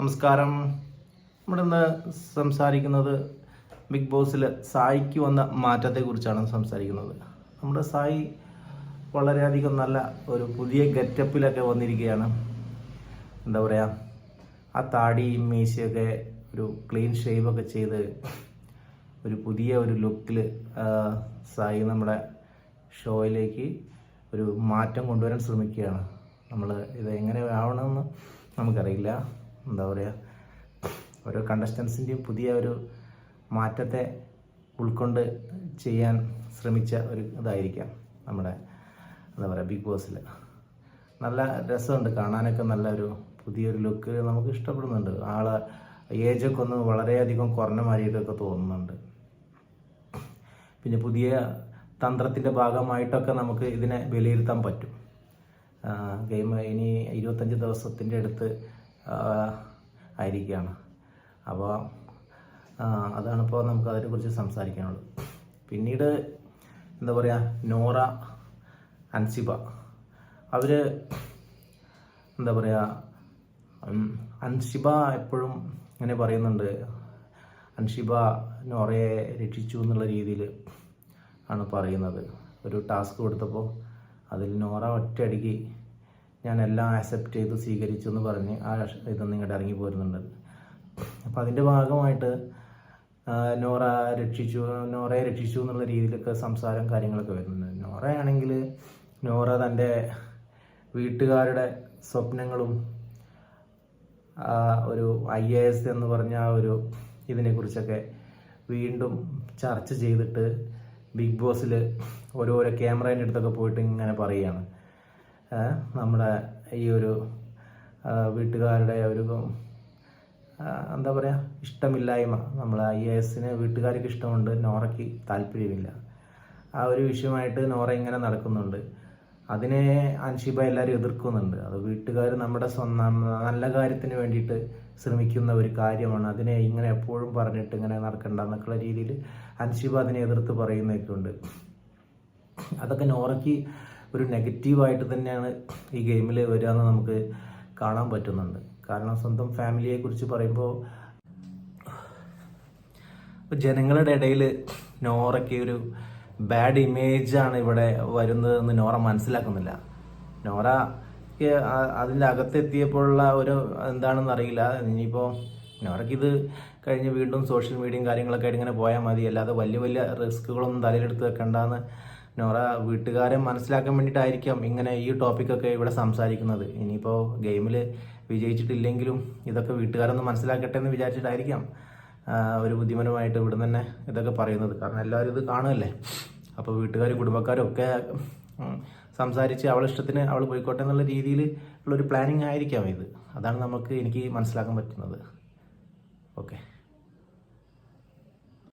നമസ്കാരം. നമ്മുടെ ഇന്ന് സംസാരിക്കുന്നത് ബിഗ് ബോസിൽ സായിക്ക് വന്ന മാറ്റത്തെക്കുറിച്ചാണ് സംസാരിക്കുന്നത്. നമ്മുടെ സായി വളരെയധികം നല്ല ഒരു പുതിയ ഗെറ്റപ്പിലൊക്കെ വന്നിരിക്കുകയാണ്. എന്താ പറയുക ആ താടിയും മീശയൊക്കെ ഒരു ക്ലീൻ ഷേവൊക്കെ ചെയ്ത് ഒരു പുതിയ ഒരു ലുക്കിൽ സായി നമ്മുടെ ഷോയിലേക്ക് ഒരു മാറ്റം കൊണ്ടുവരാൻ ശ്രമിക്കുകയാണ്. നമ്മൾ ഇത് എങ്ങനെ ആവണമെന്ന് നമുക്കറിയില്ല. എന്താ പറയുക ഓരോ കണ്ടസ്റ്റൻസിന്റെയും പുതിയ ഒരു മാറ്റത്തെ ഉൾക്കൊണ്ട് ചെയ്യാൻ ശ്രമിച്ച ഒരു ഇതായിരിക്കാം നമ്മുടെ എന്താ പറയുക ബിഗ് ബോസിൽ നല്ല രസമുണ്ട് കാണാനൊക്കെ നല്ലൊരു പുതിയൊരു ലുക്ക് നമുക്ക് ഇഷ്ടപ്പെടുന്നുണ്ട്. ആൾ ഏജൊക്കെ ഒന്ന് വളരെയധികം കുറഞ്ഞ മാതിരിയൊക്കെ തോന്നുന്നുണ്ട്. പിന്നെ പുതിയ തന്ത്രത്തിന്റെ ഭാഗമായിട്ടൊക്കെ നമുക്ക് ഇതിനെ വിലയിരുത്താൻ പറ്റും. ഗെയിം ഇനി ഇരുപത്തഞ്ച് ദിവസത്തിന്റെ അടുത്ത് ആയിരിക്കുകയാണ്. അപ്പോൾ അതാണ് അതാണിപ്പോൾ നമുക്ക് അതിനെക്കുറിച്ച് സംസാരിക്കാനുള്ളത്. പിന്നീട് എന്താ പറയുക നോറ അൻസിബ. അവർ എന്താ പറയുക അൻഷിബ എപ്പോഴും ഇങ്ങനെ പറയുന്നുണ്ട് അൻഷിബ നോറയെ രക്ഷിച്ചു എന്നുള്ള രീതിയിൽ ആണ് പറയുന്നത്. ഒരു ടാസ്ക് കൊടുത്തപ്പോൾ അതിൽ നോറ ഒറ്റയടിക്ക് ഞാൻ എല്ലാം ആക്സെപ്റ്റ് ചെയ്ത് സ്വീകരിച്ചു എന്ന് പറഞ്ഞ് ആ ഇത് ഇങ്ങോട്ട് ഇറങ്ങി പോരുന്നുണ്ട്. അപ്പോൾ അതിന്റെ ഭാഗമായിട്ട് നോറ രക്ഷിച്ചു നോറയെ രക്ഷിച്ചു എന്നുള്ള രീതിയിലൊക്കെ സംസാരം കാര്യങ്ങളൊക്കെ വരുന്നുണ്ട്. നോറയാണെങ്കിൽ നോറ തന്റെ വീട്ടുകാരുടെ സ്വപ്നങ്ങളും ഒരു ഐ എ എസ് എന്ന് പറഞ്ഞ ആ ഒരു ഇതിനെക്കുറിച്ചൊക്കെ വീണ്ടും ചർച്ച ചെയ്തിട്ട് ബിഗ് ബോസിൽ ഓരോരോ ക്യാമറേന്റെ അടുത്തൊക്കെ പോയിട്ട് ഇങ്ങനെ പറയുകയാണ്. നമ്മുടെ ഈ ഒരു വീട്ടുകാരുടെ ഒരു എന്താ പറയുക ഇഷ്ടമില്ലായ്മ. നമ്മൾ ഐ എ എസിന് വീട്ടുകാർക്ക് ഇഷ്ടമുണ്ട് നോറയ്ക്ക് താല്പര്യമില്ല. ആ ഒരു വിഷയമായിട്ട് നോറ ഇങ്ങനെ നടക്കുന്നുണ്ട്. അതിനെ അൻഷിബ എല്ലാവരും എതിർക്കുന്നുണ്ട്. അത് വീട്ടുകാർ നമ്മുടെ സ്വന്തം നല്ല കാര്യത്തിന് വേണ്ടിയിട്ട് ശ്രമിക്കുന്ന ഒരു കാര്യമാണ്. അതിനെ ഇങ്ങനെ എപ്പോഴും പറഞ്ഞിട്ട് ഇങ്ങനെ നടക്കണ്ട എന്നൊക്കെയുള്ള രീതിയിൽ അൻഷിബ അതിനെ എതിർത്ത് പറയുന്നൊക്കെ ഉണ്ട് അതൊക്കെ നോറയ്ക്ക് ഒരു നെഗറ്റീവായിട്ട് തന്നെയാണ് ഈ ഗെയിമിൽ വരിക എന്ന് നമുക്ക് കാണാൻ പറ്റുന്നുണ്ട്. കാരണം സ്വന്തം ഫാമിലിയെ കുറിച്ച് പറയുമ്പോൾ ജനങ്ങളുടെ ഇടയിൽ നോറയ്ക്ക് ഒരു ബാഡ് ഇമേജാണ് ഇവിടെ വരുന്നതെന്ന് നോറ മനസ്സിലാക്കുന്നില്ല. നോറ അതിന്റെ അകത്തെത്തിയപ്പോഴുള്ള ഒരു എന്താണെന്ന് അറിയില്ല. ഇനിയിപ്പോൾ നോറയ്ക്ക് ഇത് കഴിഞ്ഞ് വീണ്ടും സോഷ്യൽ മീഡിയയും കാര്യങ്ങളൊക്കെ ആയിട്ട് ഇങ്ങനെ പോയാൽ മതി. അല്ലാതെ വലിയ വലിയ റിസ്കുകളൊന്നും തലയിലെടുത്ത് വെക്കണ്ടെന്ന് നോറ വീട്ടുകാരെ മനസ്സിലാക്കാൻ വേണ്ടിയിട്ടായിരിക്കാം ഇങ്ങനെ ഈ ടോപ്പിക്കൊക്കെ ഇവിടെ സംസാരിക്കുന്നത്. ഇനിയിപ്പോൾ ഗെയിമിൽ വിജയിച്ചിട്ടില്ലെങ്കിലും ഇതൊക്കെ വീട്ടുകാരൊന്ന് മനസ്സിലാക്കട്ടെ എന്ന് വിചാരിച്ചിട്ടായിരിക്കാം ഒരു ബുദ്ധിമാനുമായിട്ട് ഇവിടെ തന്നെ ഇതൊക്കെ പറയുന്നത്. കാരണം എല്ലാവരും ഇത് കാണുമല്ലേ അപ്പോൾ വീട്ടുകാരും കുടുംബക്കാരും ഒക്കെ സംസാരിച്ച് അവൾ ഇഷ്ടത്തിന് അവൾ പോയിക്കോട്ടെ എന്നുള്ള രീതിയിൽ ഉള്ളൊരു പ്ലാനിങ് ആയിരിക്കാം ഇത്. അതാണ് നമുക്ക് എനിക്ക് മനസ്സിലാക്കാൻ പറ്റുന്നത്. ഓക്കെ